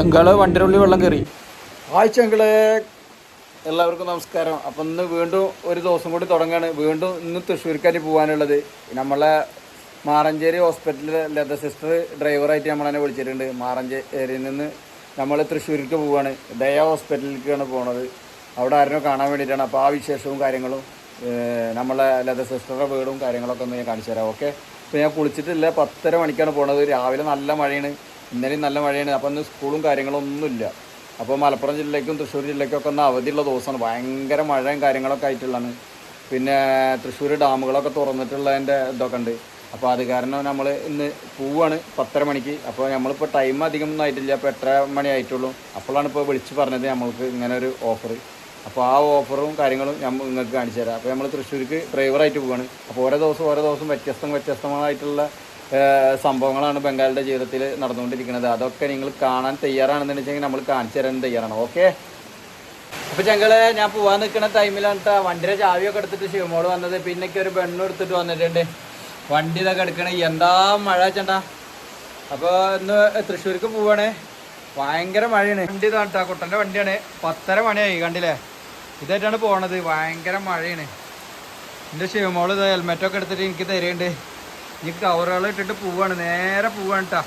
ചെങ്കാൾ വണ്ടിരുള്ളി വെള്ളം കയറി ഹായ് ചെങ്കളെ. എല്ലാവർക്കും നമസ്കാരം. അപ്പം ഇന്ന് വീണ്ടും ഒരു ദിവസം കൂടി തുടങ്ങുകയാണ് വീണ്ടും ഇന്ന് തൃശ്ശൂർക്കാരി പോകാനുള്ളത് നമ്മളെ മാറഞ്ചേരി ഹോസ്പിറ്റലിലെ ലത സിസ്റ്റർ ഡ്രൈവറായിട്ട് നമ്മളെന്നെ വിളിച്ചിട്ടുണ്ട്. മാറഞ്ചേരിയിൽ നിന്ന് നമ്മൾ തൃശ്ശൂർക്ക് പോവുകയാണ് ദയ ഹോസ്പിറ്റലിലേക്കാണ് പോണത്. അവിടെ ആരെയോ കാണാൻ വേണ്ടിയിട്ടാണ്. അപ്പോൾ ആ വിശേഷവും കാര്യങ്ങളും നമ്മളെ ലത സിസ്റ്ററുടെ വീടും കാര്യങ്ങളൊക്കെ ഒന്ന് ഞാൻ കാണിച്ചു തരാം. ഓക്കെ? അപ്പോൾ ഞാൻ കുളിച്ചിട്ടില്ല. പത്തര മണിക്കാണ് പോണത്. രാവിലെ നല്ല മഴയാണ്. ഇന്നലെയും നല്ല മഴയാണ്. അപ്പോൾ ഇന്ന് സ്കൂളും കാര്യങ്ങളൊന്നുമില്ല അപ്പോൾ മലപ്പുറം ജില്ലയ്ക്കും തൃശ്ശൂർ ജില്ലയ്ക്കും ഒക്കെ ഒന്ന് അവധിയുള്ള ദിവസമാണ്. ഭയങ്കര മഴയും കാര്യങ്ങളൊക്കെ ആയിട്ടുള്ളതാണ്. പിന്നെ തൃശ്ശൂർ ഡാമുകളൊക്കെ തുറന്നിട്ടുള്ളതിന്റെ ഇതൊക്കെ ഉണ്ട്. അപ്പോൾ അത് കാരണം നമ്മൾ ഇന്ന് പോവാണ് പത്തര മണിക്ക്. അപ്പോൾ നമ്മളിപ്പോൾ ടൈം അധികം ഒന്നും ആയിട്ടില്ല. അപ്പോൾ എട്ടര മണി ആയിട്ടുള്ളൂ. അപ്പോഴാണ് ഇപ്പോൾ വിളിച്ച് പറഞ്ഞത് നമ്മൾക്ക് ഇങ്ങനെ ഒരു ഓഫർ അപ്പോൾ ആ ഓഫറും കാര്യങ്ങളും ഞാൻ നിങ്ങൾക്ക് കാണിച്ചു തരാം. അപ്പോൾ നമ്മൾ തൃശ്ശൂർക്ക് ഡ്രൈവറായിട്ട് പോവാണ്. അപ്പോൾ ഓരോ ദിവസം ഓരോ ദിവസം വ്യത്യസ്തം വ്യത്യസ്തമായിട്ടുള്ള സംഭവങ്ങളാണ് ബംഗാളിന്റെ ജീവിതത്തിൽ നടന്നുകൊണ്ടിരിക്കുന്നത്. അതൊക്കെ നിങ്ങൾ കാണാൻ തയ്യാറാണെന്ന് വെച്ചെങ്കിൽ നമ്മൾ കാണിച്ചു തരാൻ തയ്യാറാണ്. ഓക്കെ? അപ്പോൾ ഞങ്ങൾ ഞാൻ പോവാൻ നിൽക്കുന്ന ടൈമിലാണ് വണ്ടിയുടെ ചാവിയൊക്കെ എടുത്തിട്ട് ശിവമോൾ വന്നത്. പിന്നെ ഒരു പെണ്ണും എടുത്തിട്ട് വന്നിട്ടുണ്ട്. വണ്ടി ഇതൊക്കെ എടുക്കണേ. എന്താ മഴ ചേട്ടാ അപ്പോൾ ഇന്ന് തൃശ്ശൂർക്ക് പോവാണ്. ഭയങ്കര മഴയാണ്. വണ്ടി ഇതാട്ടാ കുട്ടന്റെ വണ്ടിയാണ്. പത്തര മണിയായി കണ്ടില്ലേ? ഇതായിട്ടാണ് പോണത്. ഭയങ്കര മഴയാണ്. എന്റെ ശിവമോൾ ഇത് ഹെൽമെറ്റൊക്കെ എടുത്തിട്ട് എനിക്ക് തരുന്നുണ്ട് ഈ കവറുകൾ ഇട്ടിട്ട് പോവാണ്. നേരെ പോവാണ് കേട്ടാ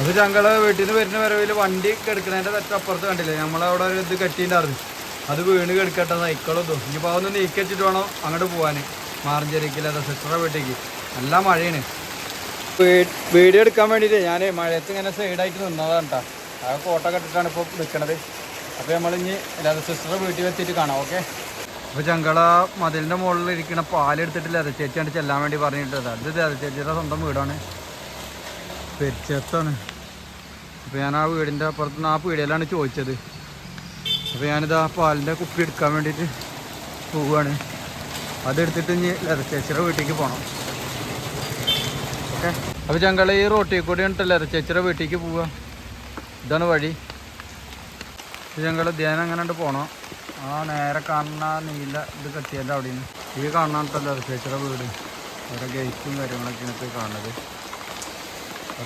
അത് ഞങ്ങൾ വീട്ടിൽ നിന്ന് വരുന്ന വരവിൽ വണ്ടി കിടക്കുന്നതിന്റെ തൊട്ടപ്പുറത്ത് കണ്ടില്ലേ? നമ്മളവിടെ ഒരു ഇത് കെട്ടിയിട്ടുണ്ടായിരുന്നു അത് വീണ് കിടക്കട്ടെ നയിക്കളും ഇതും. ഇനിയിപ്പോൾ നീക്കി വെച്ചിട്ട് വേണം അങ്ങോട്ട് പോകാൻ മാറഞ്ചേരിക്കില്ല അതെ സിസ്റ്ററുടെ വീട്ടിലേക്ക്. നല്ല മഴയാണ്. വീഡിയോ എടുക്കാൻ വേണ്ടിയിട്ട് ഞാൻ മഴയത്ത് ഇങ്ങനെ സൈഡായിട്ട് നിന്നതാണ് കേട്ടോ ആ കോട്ട കെട്ടിട്ടാണ് ഇപ്പോൾ നിൽക്കണത് അപ്പോൾ നമ്മളിഞ്ഞ് അല്ലാതെ സിസ്റ്ററുടെ വീട്ടിൽ എത്തിയിട്ട് കാണാം. ഓക്കെ? അപ്പോൾ ചങ്കള മതിലിന്റെ മുകളിൽ ഇരിക്കുന്ന പാലെടുത്തിട്ട് ലത ചേച്ചിയാണ് ചെല്ലാൻ വേണ്ടി പറഞ്ഞിട്ടത്. അത് ലത ചേച്ചിയുടെ സ്വന്തം വീടാണ്. പെരിച്ചത്താണ്. അപ്പോൾ ഞാൻ ആ വീടിന്റെ അപ്പുറത്ത് ആ പീടിയിലാണ് ചോദിച്ചത്. അപ്പോൾ ഞാനിത് ആ പാലിന്റെ കുപ്പി എടുക്കാൻ വേണ്ടിട്ട് പോവുകയാണ് അതെടുത്തിട്ട് ഇനി ലതച്ചേച്ചിയുടെ വീട്ടിലേക്ക് പോകണം ഓക്കെ? അപ്പോൾ ഞങ്ങൾ ഈ റോട്ടിൽ കൂടി ഉണ്ടല്ലോ? ലതച്ചേച്ചിയുടെ വീട്ടിലേക്ക് പോവുക ഇതാണ് വഴി. ഞങ്ങൾ ധ്യാനം അങ്ങനെ ഉണ്ട് പോകണം ആ നേരെ കാണുന്ന നീല ഇത് കെട്ടിയതിന്റെ അവിടെ നിന്ന് ഈ കാണാൻ ചേച്ചിയുടെ വീട്. ഓരോ ഗേറ്റും കാര്യങ്ങളൊക്കെയാണ് ഇപ്പോൾ കാണുന്നത്.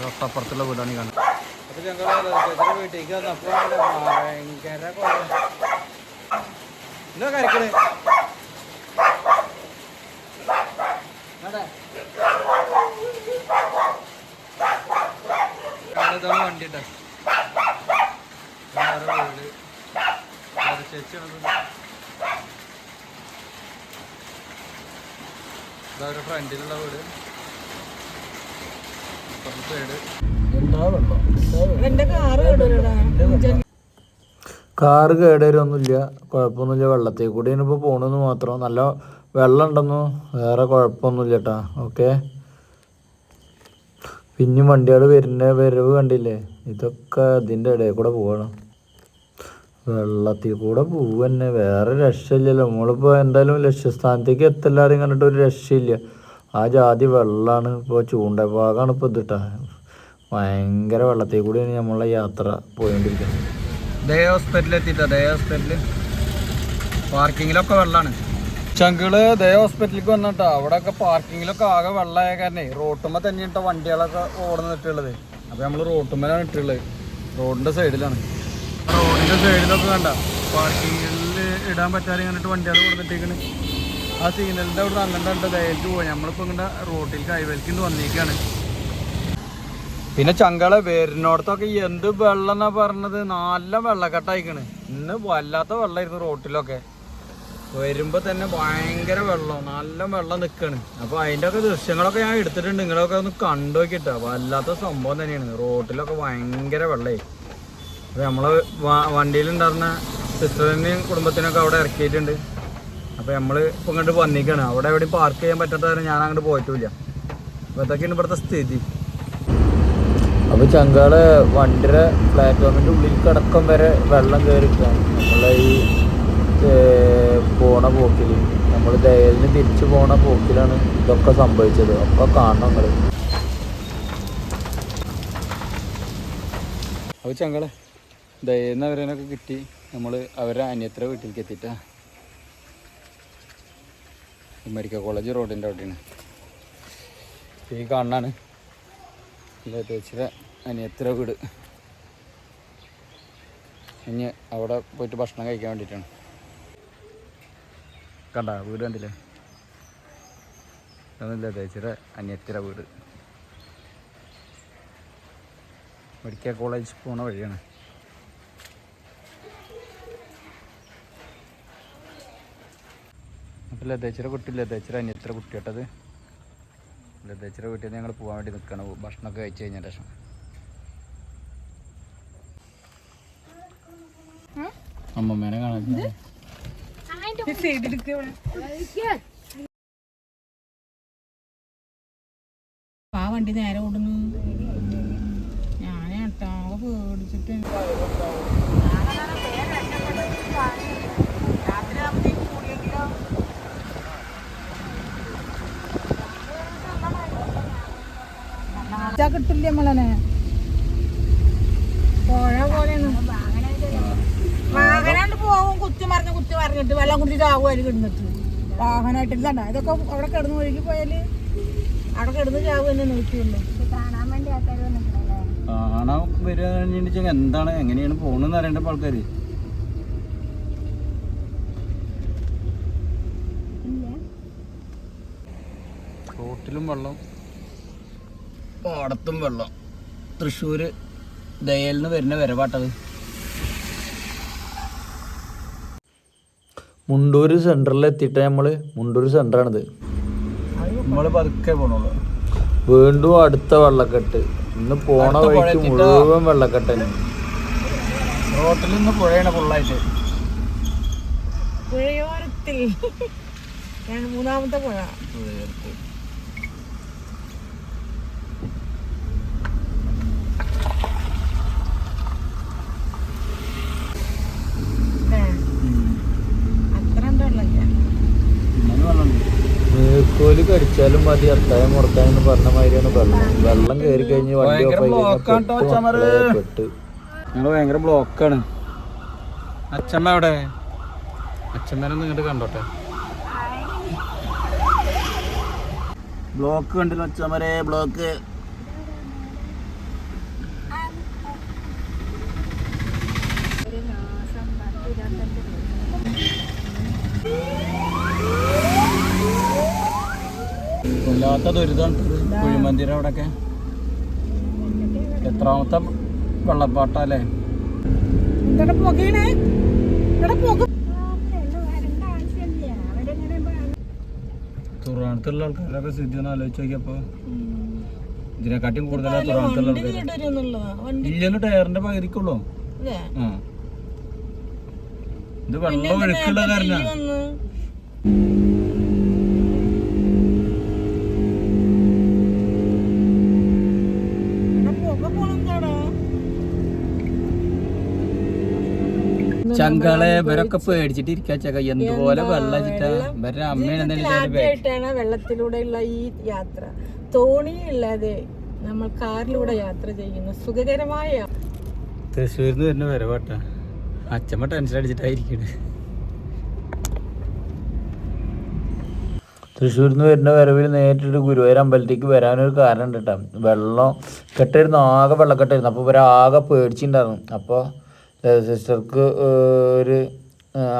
തൊട്ടപ്പുറത്തുള്ള വീടാണ് ഈ കാണുന്നത്. അപ്പോൾ ഞങ്ങൾ വീട്ടിലേക്ക് വന്നപ്പോ ഭയങ്കര എന്താ കരക്കണേ ഇതാണ് വണ്ടി കേട്ടോ വേറെ വീട് വേറെ ചേച്ചിയാണ് ഇതാ ഒരു ഫ്രണ്ടിലുള്ള വീട്. കാറ് കേടരൊന്നുമില്ല കുഴപ്പമൊന്നുമില്ല വെള്ളത്തിൽ കൂടിയാണ് ഇപ്പോൾ പോകണമെന്ന് മാത്രം. നല്ല വെള്ളം ഉണ്ടെന്നു? വേറെ കുഴപ്പമൊന്നുമില്ല കേട്ടാ ഓക്കെ. പിന്നെയും വണ്ടികൾ വരുന്ന വരവ് കണ്ടില്ലേ? ഇതൊക്കെ ഇതിന്റെ ഇടയിൽ കൂടെ പോവാണ്. വെള്ളത്തിൽ കൂടെ പോവുക തന്നെ വേറെ രക്ഷയില്ലല്ലോ. നമ്മളിപ്പോൾ എന്തായാലും ലക്ഷ്യസ്ഥാനത്തേക്ക് എത്തല്ലാരും കണ്ടിട്ട് ഒരു രക്ഷയില്ല. ആ ജാതി വെള്ളമാണ് ഇപ്പോൾ ചൂണ്ടഭാഗമാണ് ഇപ്പോൾ ഇതിട്ടാ ഭയങ്കര വെള്ളത്തിൽ കൂടിയാണ് നമ്മളെ യാത്ര പോയിക്കൊണ്ടിരിക്കുന്നത്. ദയ ഹോസ്പിറ്റലിൽ എത്തിയിട്ടാ ദയ ഹോസ്പിറ്റലിൽ പാർക്കിങ്ങിലൊക്കെ വെള്ളമാണ് ചങ്കൾ ദയ ഹോസ്പിറ്റലിലേക്ക് വന്നിട്ടാ. അവിടെ ഒക്കെ പാർക്കിങ്ങിലൊക്കെ ആകെ വെള്ളമായ കാരണേ റോട്ടുമ്മ തന്നെ ഇട്ട വണ്ടികളൊക്കെ ഓടുന്നിട്ടുള്ളത്. അപ്പോൾ നമ്മൾ റോട്ടുമ്മലാണ് ഇട്ടുള്ളത് റോഡിന്റെ സൈഡിലാണ്. റോഡിന്റെ സൈഡിലൊക്കെ കണ്ട. പാർക്കിങ്ങിൽ ഇടാൻ പറ്റാതെ കണ്ടിട്ട് വണ്ടികൾ കൊടുത്തിട്ടേക്കണ് ആ സിഗ്നലിന്റെ അവിടെ നല്ലണ്ട് ദയക്ക് പോയി നമ്മളിപ്പോൾ ഇങ്ങനെ റോട്ടിൽ കൈവലിക്കൊണ്ട് വന്നിരിക്കുകയാണ് പിന്നെ ചങ്കളെ വരുന്നോടത്തൊക്കെ എന്ത് വെള്ളം എന്നാ പറഞ്ഞത്? നല്ല വെള്ളക്കെട്ടായിക്കണ്. ഇന്ന് വല്ലാത്ത വെള്ളമായിരുന്നു റോട്ടിലൊക്കെ. വരുമ്പോൾ തന്നെ ഭയങ്കര വെള്ളം നല്ല വെള്ളം നിൽക്കണ് അപ്പോൾ അതിന്റെ ഒക്കെ ദൃശ്യങ്ങളൊക്കെ ഞാൻ എടുത്തിട്ടുണ്ട്. നിങ്ങളൊക്കെ ഒന്ന് കണ്ടു നോക്കിട്ടാ വല്ലാത്ത സംഭവം തന്നെയാണ്. റോട്ടിലൊക്കെ ഭയങ്കര വെള്ളമായി അപ്പൊ നമ്മൾ വണ്ടിയിലുണ്ടായിരുന്ന സിസ്റ്ററിനെയും കുടുംബത്തിനൊക്കെ അവിടെ ഇറക്കിയിട്ടുണ്ട്. അപ്പൊ നമ്മൾ ഇപ്പൊ ഇങ്ങോട്ട് വന്നിക്കാണ്. അവിടെ എവിടെയും പാർക്ക് ചെയ്യാൻ പറ്റാത്തവരെ ഞാൻ അങ്ങോട്ട് പോയിട്ടില്ല. അപ്പൊ ഇതൊക്കെയാണ് ഇവിടുത്തെ സ്ഥിതി. അപ്പോൾ ചങ്കാൾ വണ്ടിയുടെ പ്ലാറ്റ്ഫോമിന്റെ ഉള്ളിൽ കിടക്കം വരെ വെള്ളം കയറിക്കാണ് നമ്മളെ ഈ പോണ പോക്കിൽ നമ്മൾ ദയലിന് തിരിച്ചു പോണ പോക്കിലാണ് ഇതൊക്കെ സംഭവിച്ചത്. ഒക്കെ കാണണം നിങ്ങൾ അപ്പോൾ ചങ്കളെ ദയെന്നവരനൊക്കെ കിട്ടി. നമ്മൾ അവരെ അന്യത്ര വീട്ടിലേക്ക് എത്തിയിട്ടാ. മെഡിക്കൽ കോളേജ് റോഡിന്റെ അവിടെയാണ്. ഈ കാണാണ്. ചേച്ചിയുടെ അനിയത്തിര വീട്. ഇനി അവിടെ പോയിട്ട് ഭക്ഷണം കഴിക്കാൻ വേണ്ടിയിട്ടാണ്. കണ്ട വീട് കണ്ടില്ലേ? അതൊന്നുമില്ല ചേച്ചിയുടെ അനിയത്തിയുടെ വീട്. മെഡിക്കൽ കോളേജ് പോണ വഴിയാണ്. ലതേച്ചിയുടെ കുട്ടി ലതേച്ചിയുടെ അനിയത്തിയുടെ കുട്ടിയിട്ടത് ലതേച്ചിയുടെ വീട്ടിൽ നിന്ന് ഞങ്ങൾ പോകാൻ വേണ്ടി നിൽക്കണം ഭക്ഷണമൊക്കെ കഴിച്ച് കഴിഞ്ഞ ശേഷം. അമ്മമ്മേനെ കാണാൻ ആ വണ്ടി നേരെ ഓടുന്നു. ഞാനേട്ടാ കേട്ടോ പേടിച്ചിട്ട് കിട്ടില്ല നമ്മളെ പുഴ പോലെയാണ്. വാഹനാണ്ട് പോകും കുത്തി മറിഞ്ഞ് കുത്തി മറിഞ്ഞിട്ട് വെള്ളം കുടിച്ചിട്ട് ആവുമായിരിക്കും കിടന്നിട്ട്. വാഹനമായിട്ട് ഇതണ്ട ഇതൊക്കെ അവിടെ കിടന്ന് ഒഴുകി പോയാൽ അവിടെ കിടന്ന് ചാവും തന്നെ നോക്കിയുള്ളൂ. കാണാൻ വരികയാണെന്നുവെച്ചാൽ എന്താണ് എങ്ങനെയാണ് പോണെന്ന് അറിയേണ്ട ആൾക്കാര്. ആൾക്കാർ റോട്ടിലും വെള്ളം. പാടത്തും വെള്ളം. തൃശ്ശൂര് ദയയിൽ നിന്ന് വരുന്ന വരവാട്ടത്. മുണ്ടൂർ സെന്ററിൽ എത്തിയിട്ട് നമ്മൾ മുണ്ടൂർ സെന്ററാണിത് നമ്മൾ പതുക്കെ പോണുള്ളൂ. വീണ്ടും അടുത്ത വെള്ളക്കെട്ട്. ഇന്ന് പോണ വഴിക്ക്? മുഴുവൻ വെള്ളക്കെട്ട് തന്നെ റോട്ടിൽ നിന്ന് പുഴയാണ് ഫുള്ളായിട്ട് പുഴയോരത്തിൽ. ഞാൻ മൂന്നാമത്തെ പുഴ. ഏ, കടിച്ചാലും മതി അത്തായം മുറക്കാനെന്ന് പറഞ്ഞ മാതിരിയാണ് വെള്ളം. വെള്ളം കയറി കഴിഞ്ഞ് വണ്ടി. പെട്ട് ഞങ്ങൾ ഭയങ്കര ബ്ലോക്കാണ് അച്ഛമ്മ എവിടെ? അച്ഛമ്മനെ ഇങ്ങോട്ട് കണ്ടോട്ടെ. ബ്ലോക്ക് കണ്ടില്ല അച്ഛമ്മരെ ബ്ലോക്ക് വല്ലാത്ത ദുരിതമാണ് കുഴിമന്തിര അവിടെയൊക്കെ. എത്രാമത്തെ വെള്ളപ്പാട്ടല്ലേ? തുറാണത്തുള്ള ആൾക്കാരൊക്കെ സ്ഥിതി ഒന്ന് ആലോചിച്ച് നോക്കിയപ്പോ ഇതിനെക്കാട്ടിയും കൂടുതലാ തുറാണത്തുള്ള ഇല്ലെന്ന് ആൾക്കാർ ടയറിന്റെ പകുതിക്കുള്ളൂ? ഇത് വെള്ളം ഒഴുക്കുള്ള കാരണ വന്ന് ഇവിടെ പുക പോണെന്താടാ ചങ്കളെ ഇവരൊക്കെ പേടിച്ചിട്ട് ഇരിക്കാച്ചക്ക എന്തുപോലെ വെള്ളം ഇവരുടെ അമ്മയാണ് വെള്ളത്തിലൂടെയുള്ള ഈ യാത്ര. തോണിയില്ലാതെ നമ്മൾ കാറിലൂടെ യാത്ര ചെയ്യുന്നു സുഖകരമായ തൃശ്ശൂരിൽ നിന്ന് വരുന്ന വരവാട്ടാ. അച്ഛമ്മ ടെൻഷൻ അടിച്ചിട്ടായിരിക്കണ്. തൃശ്ശൂരിൽ നിന്ന് വരുന്ന വരവിൽ നേരിട്ട് ഗുരുവായൂർ അമ്പലത്തേക്ക് വരാനൊരു കാരണം ഉണ്ട് കേട്ടോ വെള്ളം കെട്ടായിരുന്നു ആകെ വെള്ളക്കെട്ടായിരുന്നു. അപ്പോൾ ഇവരാകെ ആകെ പേടിച്ചിട്ടുണ്ടായിരുന്നു അപ്പോൾ സിസ്റ്റർക്ക് ഒരു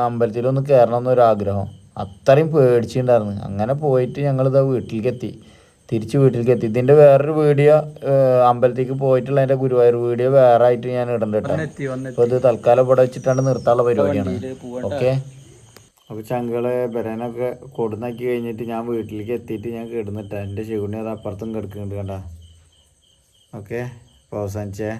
അമ്പലത്തിലൊന്ന് കയറണം എന്നൊരു ആഗ്രഹം അത്രയും പേടിച്ചിട്ടുണ്ടായിരുന്നു അങ്ങനെ പോയിട്ട് ഞങ്ങളിതാ വീട്ടിലേക്ക് എത്തി തിരിച്ച് വീട്ടിലേക്ക് എത്തി ഇതിന്റെ വേറൊരു വീഡിയോ അമ്പലത്തേക്ക് പോയിട്ടുള്ള എന്റെ ഗുരുവായൂർ വീഡിയോ വേറെ ആയിട്ട് ഞാൻ ഇടണ്ട അപ്പോൾ ഇത് തൽക്കാലം ഇവിടെ വെച്ചിട്ടാണ് നിർത്താനുള്ള പരിപാടിയാണ്. ഓക്കെ? അപ്പോൾ ചങ്കളെ ബരനൊക്കെ കൊടുന്നാക്കി കഴിഞ്ഞിട്ട് ഞാൻ വീട്ടിലേക്ക് എത്തിയിട്ട് ഞാൻ കിടന്നിട്ടാണ് എന്റെ ശിവണി അത് അപ്പുറത്തും കിടക്കുന്നുണ്ട് കണ്ട. ഓക്കെ? അപ്പോൾ അവസാനിച്ചേ.